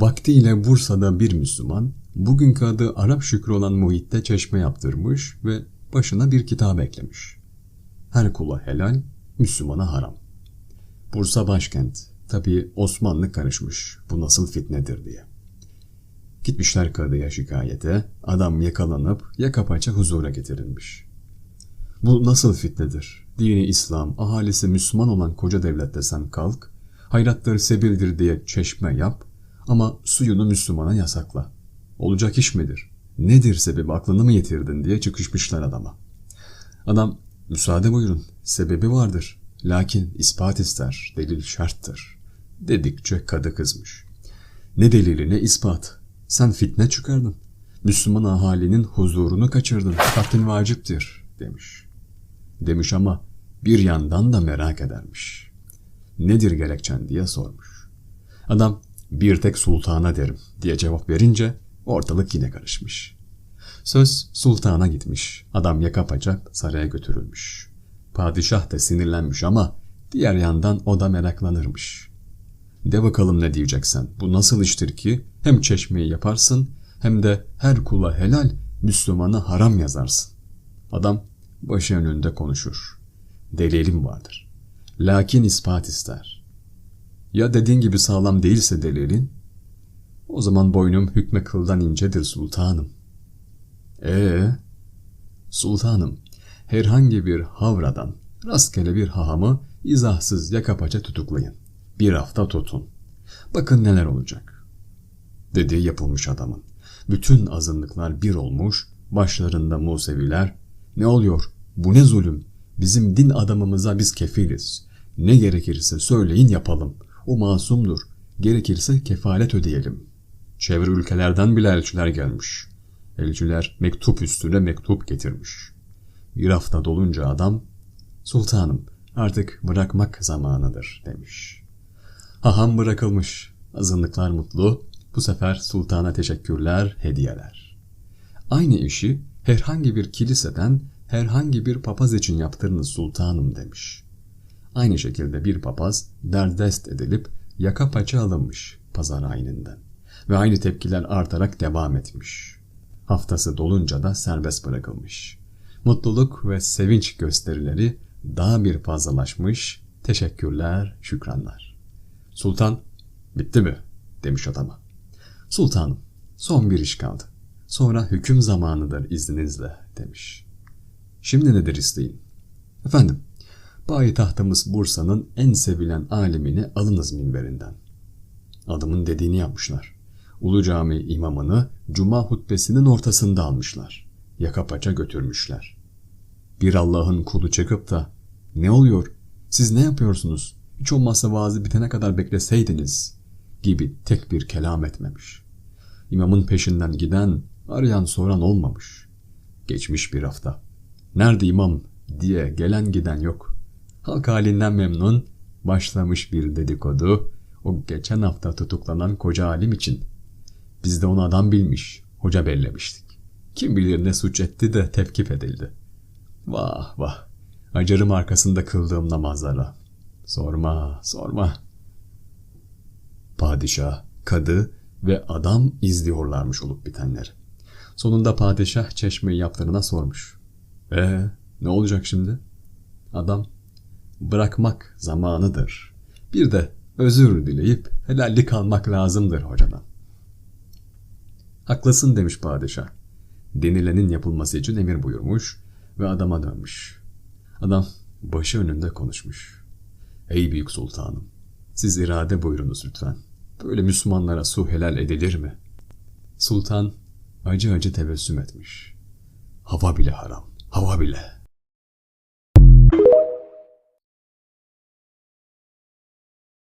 Vaktiyle Bursa'da bir Müslüman, bugünkü adı Arap Şükrü olan muhitte çeşme yaptırmış ve başına bir kitap eklemiş. Her kula helal, Müslümana haram. Bursa başkent, tabi Osmanlı karışmış, bu nasıl fitnedir diye. Gitmişler kadıya şikayete, adam yakalanıp yaka paça huzura getirilmiş. Bu nasıl fitnedir? Dini İslam, ahalisi Müslüman olan koca devlet desen kalk, hayrattır sebildir diye çeşme yap ama suyunu Müslümana yasakla. Olacak iş midir? Nedir sebebi aklını mı yitirdin diye çıkışmışlar adama. Adam müsaade buyurun sebebi vardır. Lakin ispat ister, delil şarttır. Dedikçe kadı kızmış. Ne delili ne ispat. Sen fitne çıkardın. Müslüman ahalinin huzurunu kaçırdın. Hakkın vaciptir demiş. Demiş ama bir yandan da merak edermiş. Nedir gerekçen diye sormuş. Adam bir tek sultana derim diye cevap verince ortalık yine karışmış. Söz sultana gitmiş. Adam yaka saraya götürülmüş. Padişah da sinirlenmiş ama diğer yandan o da meraklanırmış. De bakalım ne diyeceksen. Bu nasıl iştir ki hem çeşmeyi yaparsın hem de her kula helal Müslümana haram yazarsın. Adam başı önünde konuşur. Delilim vardır. Lakin ispat ister. Ya dediğin gibi sağlam değilse delilin, o zaman boynum hükme kıldan incedir sultanım. Ee, sultanım, herhangi bir havradan rastgele bir hahamı izahsız yaka paça tutuklayın. Bir hafta tutun. Bakın neler olacak. Dediği yapılmış adamın. Bütün azınlıklar bir olmuş, başlarında Museviler. Ne oluyor? Bu ne zulüm? Bizim din adamımıza biz kefiliz. Ne gerekirse söyleyin yapalım. O masumdur. Gerekirse kefalet ödeyelim. Çevre ülkelerden bile elçiler gelmiş. Elçiler mektup üstüne mektup getirmiş. Bir hafta dolunca adam, sultanım artık bırakmak zamanıdır demiş. Haham bırakılmış. Azınlıklar mutlu. Bu sefer sultana teşekkürler, hediyeler. Aynı işi herhangi bir kiliseden herhangi bir papaz için yaptırınız sultanım demiş. Aynı şekilde bir papaz derdest edilip yaka paça alınmış pazar ayininden ve aynı tepkiler artarak devam etmiş. Haftası dolunca da serbest bırakılmış. Mutluluk ve sevinç gösterileri daha bir fazlalaşmış, teşekkürler, şükranlar. Sultan, bitti mi? demiş adama. Sultanım, son bir iş kaldı. Sonra hüküm zamanıdır izninizle demiş. Şimdi nedir isteyin? Efendim, payitahtımız Bursa'nın en sevilen alimini alınız minberinden. Adamın dediğini yapmışlar. Ulu Cami imamını cuma hutbesinin ortasında almışlar. Yaka paça götürmüşler. Bir Allah'ın kulu çıkıp da ne oluyor? Siz ne yapıyorsunuz? Hiç olmazsa vaazı bitene kadar bekleseydiniz gibi tek bir kelam etmemiş. İmamın peşinden giden, arayan soran olmamış. Geçmiş bir hafta. Nerede imam diye gelen giden yok. Halk halinden memnun, başlamış bir dedikodu, o geçen hafta tutuklanan koca alim için. Biz de onu adam bilmiş, hoca bellemiştik. Kim bilir ne suç etti de tepkip edildi. Vah vah, acarım arkasında kıldığım namazlara. Sorma, sorma. Padişah, kadı ve adam izliyorlarmış olup bitenleri. Sonunda padişah çeşmeyi yaptırına sormuş. Ee, ne olacak şimdi? Adam, bırakmak zamanıdır. Bir de özür dileyip helallik almak lazımdır hocadan. Haklısın demiş padişah. Denilenin yapılması için emir buyurmuş ve adama dönmüş. Adam başı önünde konuşmuş. Ey büyük sultanım, siz irade buyurunuz lütfen. Böyle Müslümanlara su helal edilir mi? Sultan acı acı tebessüm etmiş. Hava bile haram, hava bile.